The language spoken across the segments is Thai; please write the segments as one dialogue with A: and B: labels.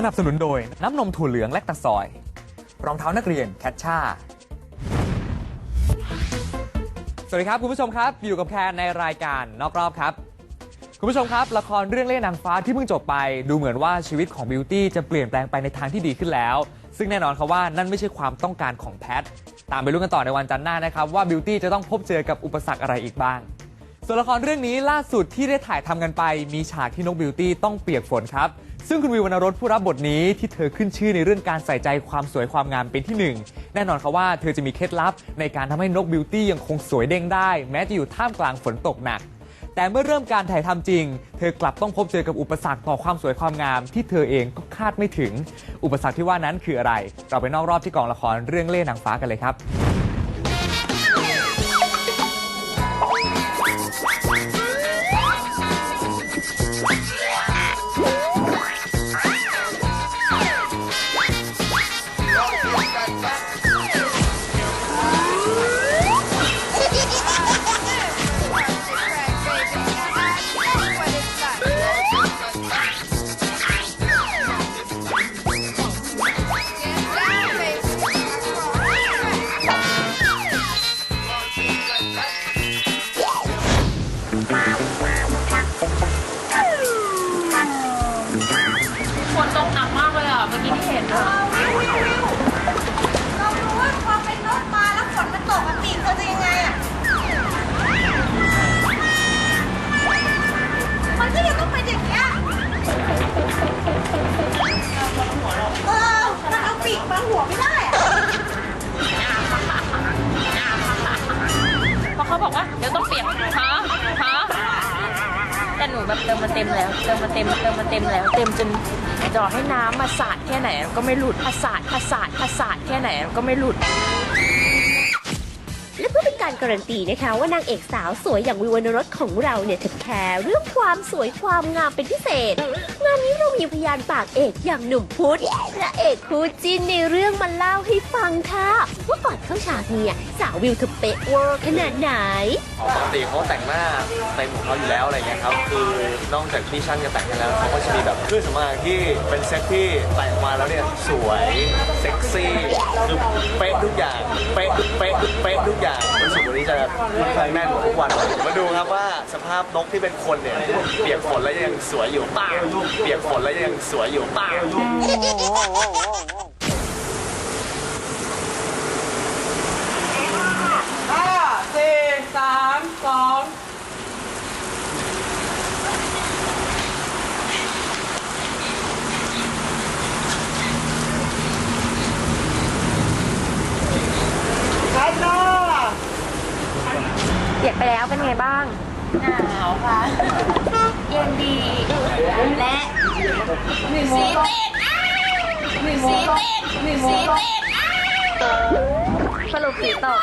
A: สนับสนุนโดยน้ำนมถั่วเหลืองและตะซอย รองเท้านักเรียนแคชช่า สวัสดีครับคุณผู้ชมครับ อยู่กับแคนในรายการนอกรอบครับ คุณผู้ชมครับ ละครเรื่องเล่ห์นางฟ้าที่เพิ่งจบไป ดูเหมือนว่าชีวิตของบิวตี้จะเปลี่ยนแปลงไปในทางที่ดีขึ้นแล้ว ซึ่งแน่นอนครับว่านั่นไม่ใช่ความต้องการของแพทตามไปรู้กันต่อในวันจันทร์หน้านะครับว่าบิวตี้จะต้องพบเจอกับอุปสรรคอะไรอีกบ้าง ส่วนละครเรื่องนี้ล่าสุดที่ได้ถ่ายทำกันไป มีฉากที่นกบิวตี้ต้องเปียกฝนครับ ซึ่งคุณวิววรรณรสผู้รับบทนี้ที่เธอขึ้นชื่อในเรื่องการใส่ใจความสวยความงามเป็นที่หนึ่งแน่นอนครับว่าเธอจะมีเคล็ดลับในการทำให้นกบิวตี้ยังคงสวยเด้งได้ แม้จะอยู่ท่ามกลางฝนตกหนัก แต่เมื่อเริ่มการถ่ายทำจริง เธอกลับต้องพบเจอกับอุปสรรคต่อความสวยความงาม ที่เธอเองก็คาดไม่ถึง อุปสรรคที่ว่านั้นคืออะไร เราไปนอกรอบที่กองละครเรื่องเล่ห์นางฟ้ากันเลยครับ
B: นตกหนักมากเลยอะ เมื่อกี้ที่เห็นอะ
C: เรารู้ว่าพอเป็นรถมาแล้วฝนมันตกอะปีกเธอจะยังไงอะมันก็ยังต้องเป็นอย่างเงี้ยเออมันเอาปีกบังหัวไม่ได้
B: เพราะเขาบอกว่าเดี๋ยวต้องเปียกฮะฮะแต่หนูแบบเติมมาเต็มแล้ว เติมมาเต็ม เติมมาเต็มแล้ว เต็มจน จอให้น้ำมาสาดแค่ไหนก็ไม่หลุดผสาดผสาดผสาดแค่ไหนก็ไม่หลุด
D: การันตีนะคะ ว่านางเอกสาวสวยอย่างวิววรรณรสของเราเนี่ยเธอแคร์เรื่องความสวยความงามเป็นพิเศษ งานนี้เรามีพยานปากเอกอย่างหนุ่มพุทธพระเอกคู่จิ้นในเรื่องมาเล่าให้ฟังค่ะว่าก่อนเข้าฉากเนี่ยสาววิวเธอเป๊ะเวอร์ขนาดไหน
E: ปกติเขาแต่งหน้าเต็มของเขาอยู่แล้วอะไรเงี้ยครับคือนอกจากที่ช่างจะแต่งให้แล้วเขาก็จะมีแบบเครื่องสำอางที่เป็นเซ็ตที่แต่งมาแล้วเนี่ยสวยเซ็กซี่คือเป๊ะทุกอย่างเป๊ะทุกเป๊ะทุกเป๊ะทุกอย่างรู้สึกวันนี้จะแน่นกว่าทุกวันมาดูครับว่าสภาพนกที่เป็นคนเนี่ยเปียกฝนแล้วยังสวยอยู่ป้าเปียกฝนแล้วยังสวยอยู่ป้า
F: ห้าสี่สามสองคัดหน้า
D: เปียกไปแล้วเป็นไงบ้าง
B: หนาวค่ะ เย็นดี และสีเติดสีเติดสีเติด
D: สรุปสีตก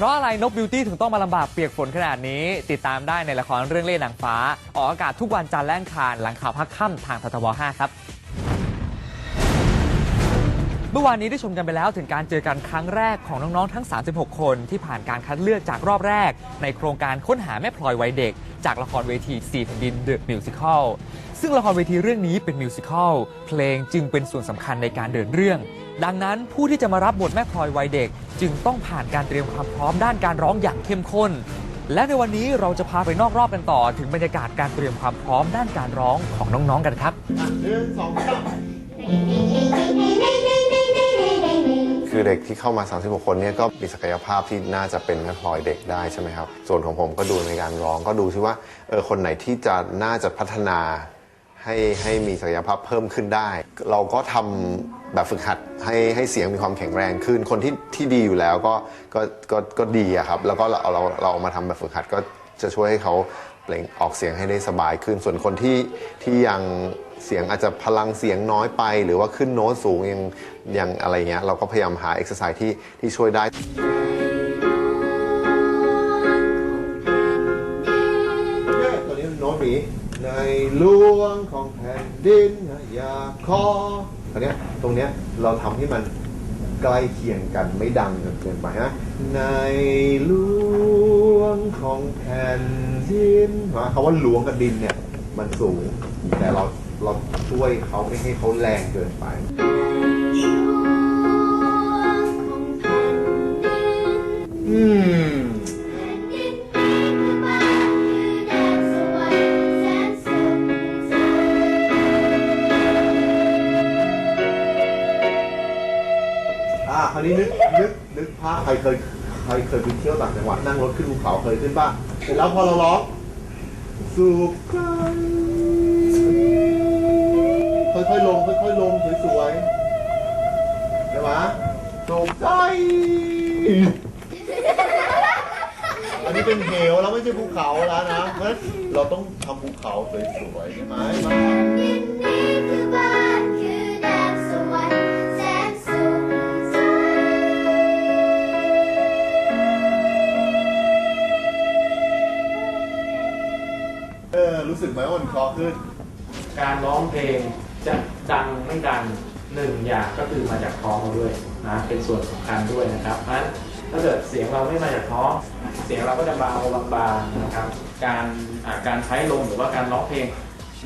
B: เพ
A: ราะอะไรนกบิวตี้ถึงต้องมาลำบากเปียกฝนขนาดนี้ ติดตามได้ในละครเรื่องเล่หนังฟ้า ออกอากาศทุกวันจันทร์และอังคารหลังข่าวพักค่ำทางททบ5ครับ เมื่อวานนี้ได้ชมกันไปแล้วถึงการเจอกันครั้งแรกของน้อง ๆ ทั้ง 36 คนที่ผ่านการคัดเลือกจากรอบแรก ในโครงการค้นหาแม่พลอยวัยเด็ก จากละครเวที4แผ่นดินเดอะมิวสิคลซึ่งละครเวทีเรื่องนี้เป็นมิวสิคลเพลงจึงเป็นส่วนสำคัญในการเดินเรื่อง ดังนั้นผู้ที่จะมารับบทแม่พลอยวัยเด็ก จึงต้องผ่านการเตรียมความพร้อมด้านการร้องอย่างเข้มข้น และในวันนี้เราจะพาไปนอกรอบกันต่อ ถึงบรรยากาศการเตรียมความพร้อมด้านการร้องของน้องๆกันครับ
G: หนึ่งสองสา
H: ม
G: คือเด็กที่เข้ามา 36 คนเนี่ยก็มีศักยภาพที่น่าจะเป็นแม่พลอยเด็กได้ใช่ไหมครับ ส่วนของผมก็ดูในการร้องก็ดูซิว่าเออคนไหนที่จะน่าจะพัฒนาให้ให้มีศักยภาพเพิ่มขึ้นได้ เราก็ทำแบบฝึกหัดให้ให้เสียงมีความแข็งแรงขึ้น คนที่ที่ดีอยู่แล้วก็ก็ก็ก็ดีอะครับ แล้วก็เราเราเราเอามาทำแบบฝึกหัดก็จะช่วยให้เขา เปล่งออกเสียงให้ได้สบายขึ้น ส่วนคนที่ที่ยังเสียงอาจจะพลังเสียงน้อยไป หรือว่าขึ้นโน้ตสูงยังยังอะไรเงี้ยเราก็พยายามหาเอ็กซ์ไซส์ที่ที่ช่วยได้ตัวนี้โน้ตหมีในหลวงของแผ่นดินอยากขออันเนี้ยตรงเนี้ยเราทำให้มันใกล้เคียงกันไม่ดังจนเกินไปนะในหลวง งของแผ่นดินนะคำว่าหลวงกับดินเนี่ย มันสูง แต่เราเราช่วยเขาไม่ให้เขาแรงเกินไป อืม อ่าคราวนี้นึกนึกนึกภาพใครเคย รเคยไปเที่ยวต่างจังหวัดนั่งรถขึ้นภูเขาเคยขึ้นป่ะเสร็จแล้วพอเราร้องสุขกันค่อยๆลงค่อยๆลงสวยๆใช่ไหมสุขใจอันนี้เป็นเหวแล้วไม่ใช่ภูเขาแล้วนะเพราะฉะนั้นเราต้องทำภูเขาสวยๆใช่ไหม
I: อรู้สึ
G: กไหมว่ามันคลอขึ้น
J: การร้องเพลงจะดังไม่ดังหนึ่งอย่างก็คือมาจากท้องเราด้วยนะเป็นส่วนสำคัญด้วยนะครับเพราะฉะนั้นถ้าเกิดเสียงเราไม่มาจากท้อง เสียงเราก็จะเบาบางๆนะครับ การอ่าการใช้ลมหรือว่าการร้องเพลง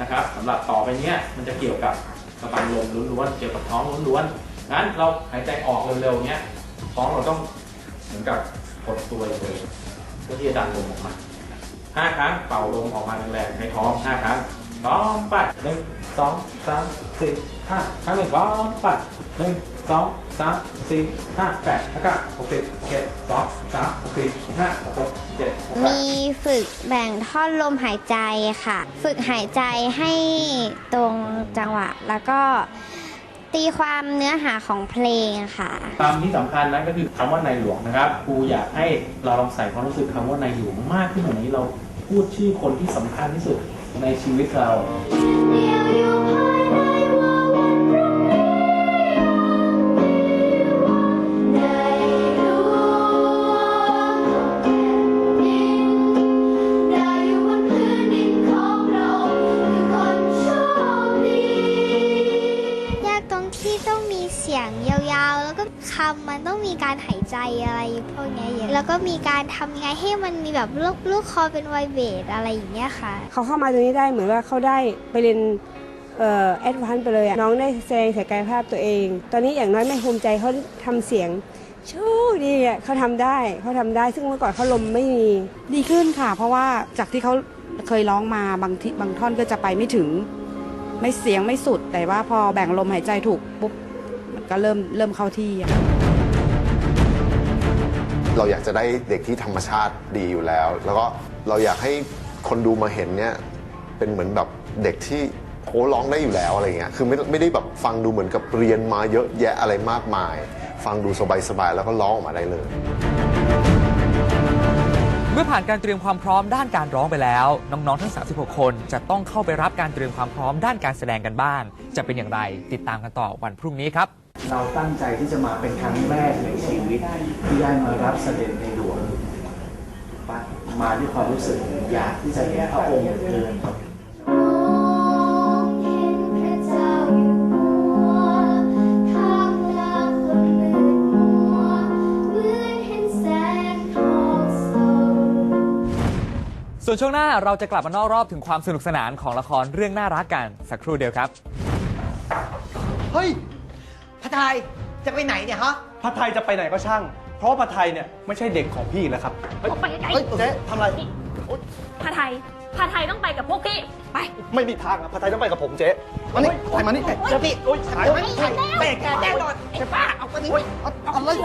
J: นะครับสำหรับต่อไปเนี้ยมันจะเกี่ยวกับกระบังลมล้วนๆเกี่ยวกับท้องล้วนๆงั้นเราหายใจออกเร็วๆเนี้ยท้องเราต้องเหมือนกับกดตัวเลยเพื่อที่จะดันลมออกมา ห้าครั้งเป่าลมออกมาแรงๆให้ท้องห้าครั้งพร้อมปัดหนึ่งสองสามสี่ห้าครั้งหนึ่งพร้อมปัดหนึ่งสองสามสี่ห้าแปดแล้วก็หกสิบเจ็ดสองสามสี่ห้าหกเจ็ดแปด
I: มีฝึกแบ่งท่อนลมหายใจค่ะ ฝึกหายใจให้ตรงจังหวะ แล้วก็ ตีความเนื้อหาของเพลงค่ะ
J: ตามที่สำคัญนั่นก็คือคำว่าในหลวงนะครับครูอยากให้เราลองใส่ความรู้สึกคำว่าในหลวงมากขึ้นกว่านี้เราพูดชื่อคนที่สำคัญที่สุดในชีวิตเรา
I: เดียวอยู่ภา แล้วก็มีการทำไงให้มันมีแบบลูกลูกคอเป็นไวเบรอะไรอย่างเงี้ยค่ะ
K: เขาเข้ามาตรงนี้ได้เหมือนว่าเขาได้ไปเรียนเอ่อแอดวานซ์ไปเลยน้องได้แสดงศักยภาพตัวเอง ตอนนี้อย่างน้อยแม่ภูมิใจเขาทำเสียงโชคดีอะเขาทำได้เขาทำได้ซึ่งเมื่อก่อนเขาลมไม่มี
L: ดีขึ้นค่ะ เพราะว่าจากที่เขาเคยร้องมาบางทีบางท่อนก็จะไปไม่ถึง ไม่เสียงไม่สุด แต่ว่าพอแบ่งลมหายใจถูกปุ๊บมันก็เริ่มเริ่มเข้าที่อะ
G: เราอยากจะได้เด็กที่ธรรมชาติดีอยู่แล้ว แล้วก็เราอยากให้คนดูมาเห็นเนี่ยเป็นเหมือนแบบเด็กที่โอ้ร้องได้อยู่แล้วอะไรเงี้ยคือไม่ไม่ได้แบบฟังดูเหมือนกับเรียนมาเยอะแยะอะไรมากมาย ฟังดูสบายๆแล้วก็ร้องออกมาได้เลย
A: เมื่อผ่านการเตรียมความพร้อมด้านการร้องไปแล้ว น้องๆทั้ง 36 คนจะต้องเข้าไปรับการเตรียมความพร้อมด้านการแสดงกันบ้างจะเป็นอย่างไร ติดตามกันต่อวันพรุ่งนี้ครับ
J: เราตั้งใจที่จะมาเป็นครั้งแรกในชีวิต ที่ได้มารับเสด็จในหลวงมาด้วยความรู้สึกอยากที่จะเห็นพระองค์เกิน
I: มองเห็นพระเจ้าอยู่หัวท่ามกลางคนมืดมัวเหมือนเห็นแสงทองส่อง
A: ส่วนช่วงหน้าเราจะกลับมานอกรอบถึงความสนุกสนานของละครเรื่องน่ารักกันสักครู่เดียวครับ
F: เฮ้ย พระไทยจะไปไหนเนี่ยฮะ
E: ผัดไทยจะไปไหนก็ช่าง เพราะว่าผัดไทยเนี่ยไม่ใช่เด็กของพี่อีกแล้วครับ
B: ไปไกล
F: เฮ้ยเจ๊ทำอะไร
B: พาไทยพาไทยต้องไปกับพวกพี่ ไป
E: ไม่มีทางอะผัดไทยต้องไปกับผมเจ๊
F: มานี่ถ่ายมานี่เจ้าพี่โอ๊ยถ่ายไม่ถ่ายเบรกแกแน่นอนไอ้ป้าเอาไปนี่เอาเอาเลย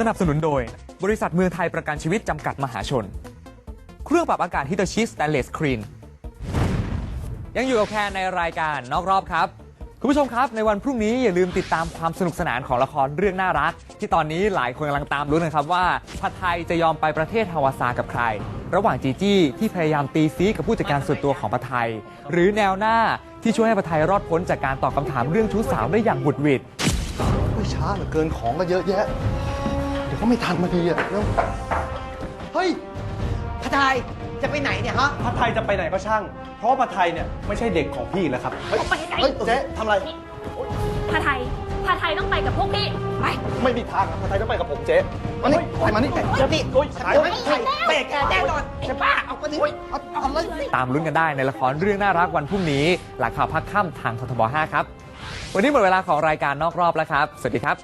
A: สนับสนุนโดย บริษัทเมืองไทยประกันชีวิตจำกัดมหาชน เครื่องปรับอากาศฮิตาชิส s ต a เลส s ครีน ยังอยู่กับแคนในรายการนอกรอบครับคุณคุณผู้ชมครับในวันพรุ่งนี้อย่าลืมติดตามความสนุกสนานของละครเรื่องน่ารัก ที่ตอนนี้หลายคนกำลังตามลุ้นนะครับว่าผัดไทยจะยอมไปประเทศฮาวาซากับใคร ระหว่างจีจี้ที่พยายามตีซีกับผู้จัดการส่วนตัวของผัดไทย หรือแนวหน้าที่ช่วยให้ผัดไทยรอดพ้นจากการตอบคำถามเรื่องชู้สาวได้อย่างบุดหวิด
M: ไม่ช้าเหลือเกินของก็เยอะแยะ เดี๋ยวก็ไม่ทันมาดีอะแล้วเฮ้ย
F: พระไทยจะไปไหนเนี่ยฮะ
M: ผัดไทยจะไปไหนก็ช่างเพ ราะว่าผัดไทยเนี่ยไม่ใช่เด็กของพี่แล้วครับ เฮ้ยเฮ้ยเจ๊ทำอะไร
D: พาไทยพาไทยต้องไปกับพวกพี่ ไป
M: ไม่มีทางครับผัดไทยต้องไปกับผมเจ๊มานี่ไปมานี่
F: เดี๋ยวพี่
M: โอ๊ยหายไหม
F: ไทยเบรกแกแน่นอนจะบ้าเอาไปดิเอาเอาเลย
A: ตามลุ้นกันได้ในละครเรื่องน่ารักวันพรุ่งนี้ หลังข่าวพักค่ำทางททบ 5 ครับ วันนี้หมดเวลาของรายการนอกรอบแล้วครับ สวัสดีครับ